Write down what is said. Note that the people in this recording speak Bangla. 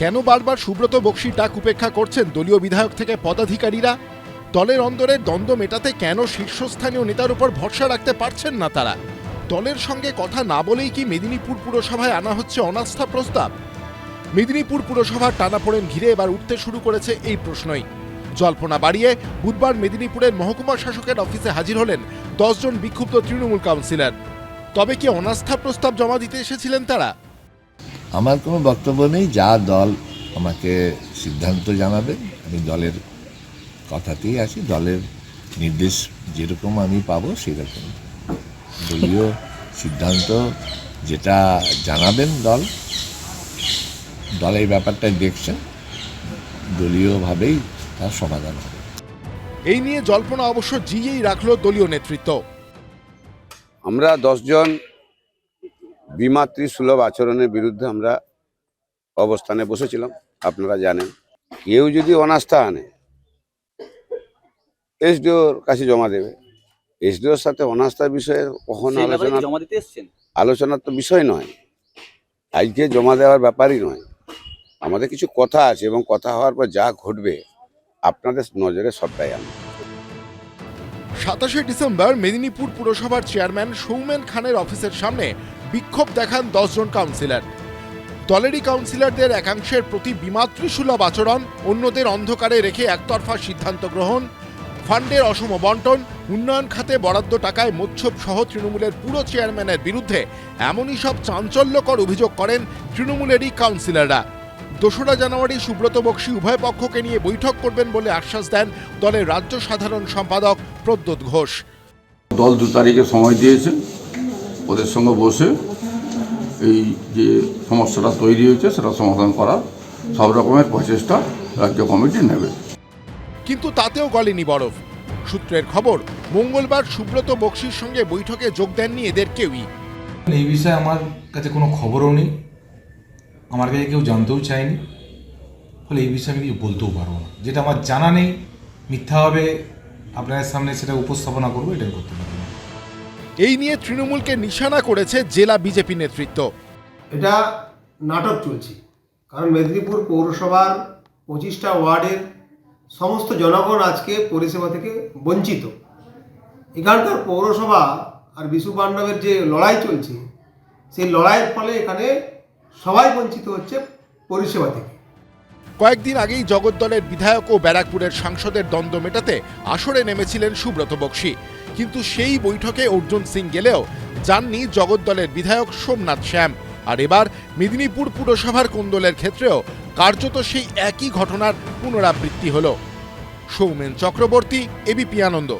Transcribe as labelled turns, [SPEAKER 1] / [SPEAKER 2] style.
[SPEAKER 1] কেন বারবার সুব্রত বক্সির ডাক উপেক্ষা করছেন দলীয় বিধায়ক থেকে পদাধিকারীরা? দলের অন্দরের দ্বন্দ্ব মেটাতে কেন শীর্ষস্থানীয় নেতার উপর ভরসা রাখতে পারছেন না তারা? দলের সঙ্গে কথা না বলেই কি মেদিনীপুর পুরসভায় আনা হচ্ছে অনাস্থা প্রস্তাব? মেদিনীপুর পুরসভার টানাপোড়েন ঘিরে এবার উঠতে শুরু করেছে এই প্রশ্নই। জল্পনা বাড়িয়ে বুধবার মেদিনীপুরের মহকুমা শাসকের অফিসে হাজির হলেন দশজন বিক্ষুব্ধ তৃণমূল কাউন্সিলর। তবে কি অনাস্থা প্রস্তাব জমা দিতে এসেছিলেন তারা?
[SPEAKER 2] আমার কোনো বক্তব্য নেই যা দল আমাকে সিদ্ধান্ত জানাবে আমি দলের কথাতেই আছি দলের নির্দেশ যেরকম আমি পাবো সেরকম। দলীয় সিদ্ধান্ত যেটা জানাবেন দল দল এই ব্যাপারটা দেখছেন দলীয়ভাবেই তার সমাধান হবে।
[SPEAKER 1] এই নিয়ে জল্পনা অবশ্য জিয়েই রাখল দলীয় নেতৃত্ব।
[SPEAKER 3] আমরা দশজন বিমাতৃ সুলভ আচরণের বিরুদ্ধে আমরা অবস্থানে বসেছিলাম আপনারা জানেন। কেউ যদি অনাস্থা আনে এসডিওর কাছে জমা দেবে। এসডিওর সাথে অনাস্থার বিষয়ে কখনো আলোচনা আলোচনার তো বিষয় নয়। আজকে জমা দেওয়ার ব্যাপারই নয়। আমাদের কিছু কথা আছে এবং কথা হওয়ার পর যা ঘটবে আপনাদের নজরে সবটাই আনবে।
[SPEAKER 1] সাতাশে ডিসেম্বর মেদিনীপুর পুরসভার চেয়ারম্যান সৌমেন খানের অফিসের সামনে বিক্ষোভ দেখান দশজন কাউন্সিলর। দলেরই কাউন্সিলরদের একাংশের প্রতি বিমাতৃসুলভ আচরণ, অন্যদের অন্ধকারে রেখে একতরফা সিদ্ধান্ত গ্রহণ, ফান্ডের অসম বন্টন, উন্নয়ন খাতে বরাদ্দ টাকায় মোচ্ছব সহ তৃণমূলের পুরো চেয়ারম্যানের বিরুদ্ধে এমনই সব চাঞ্চল্যকর অভিযোগ করেন তৃণমূলেরই কাউন্সিলররা। দোসরা জানুয়ারি সুব্রত বক্সী উভয় পক্ষকে নিয়ে বৈঠক করবেন বলে আশ্বাস দেন দলের রাজ্য সাধারণ সম্পাদক প্রদ্যোৎ ঘোষ।
[SPEAKER 4] দল দু তারিখে সময় দিয়েছে। ওদের সঙ্গে বসে এই যে সমস্যাটা তৈরি হয়েছে সেটা সমাধান করার সব রকমের প্রচেষ্টা রাজ্য কমিটি নেবে।
[SPEAKER 1] কিন্তু তাতেও গলেনি বরফ। সূত্রের খবর মঙ্গলবার সুব্রত বক্সির সঙ্গে বৈঠকে যোগ দেননি এদের কেউই।
[SPEAKER 5] এই বিষয়ে আমার কাছে কোনো খবরও নেই। আমার কাছে কেউ জানতেও চায়নি। ফলে এই বিষয়ে আমি কিছু বলতেও পারব না। যেটা আমার জানা নেই মিথ্যাভাবে আপনাদের সামনে সেটা উপস্থাপনা করব এটাই করতে পারব।
[SPEAKER 1] এই নিয়ে তৃণমূলকে নিশানা করেছে জেলা বিজেপি নেতৃত্ব।
[SPEAKER 6] এটা নাটক চলছে। কারণ মেদিনীপুর পৌরসভার পঁচিশটা ওয়ার্ডের সমস্ত জনগণ আজকে পরিষেবা থেকে বঞ্চিত। এখানকার পৌরসভা আর বিশু পাণ্ডবের যে লড়াই চলছে, সেই লড়াইয়ের ফলে এখানে সবাই বঞ্চিত হচ্ছে পরিষেবা থেকে।
[SPEAKER 1] কয়েকদিন আগেই জগদ্দলের বিধায়ক ও ব্যারাকপুরের সাংসদের দ্বন্দ্ব মেটাতে আসরে নেমেছিলেন সুব্রত বক্সী। কিন্তু সেই বৈঠকে অর্জুন সিং গেলেও যাননি জগদ্দলের বিধায়ক সোমনাথ শ্যাম। আর এবার মেদিনীপুর পুরসভার কোন্দলের ক্ষেত্রেও কার্যত সেই একই ঘটনার পুনরাবৃত্তি হলো। সৌমেন চক্রবর্তী এবিপি আনন্দ।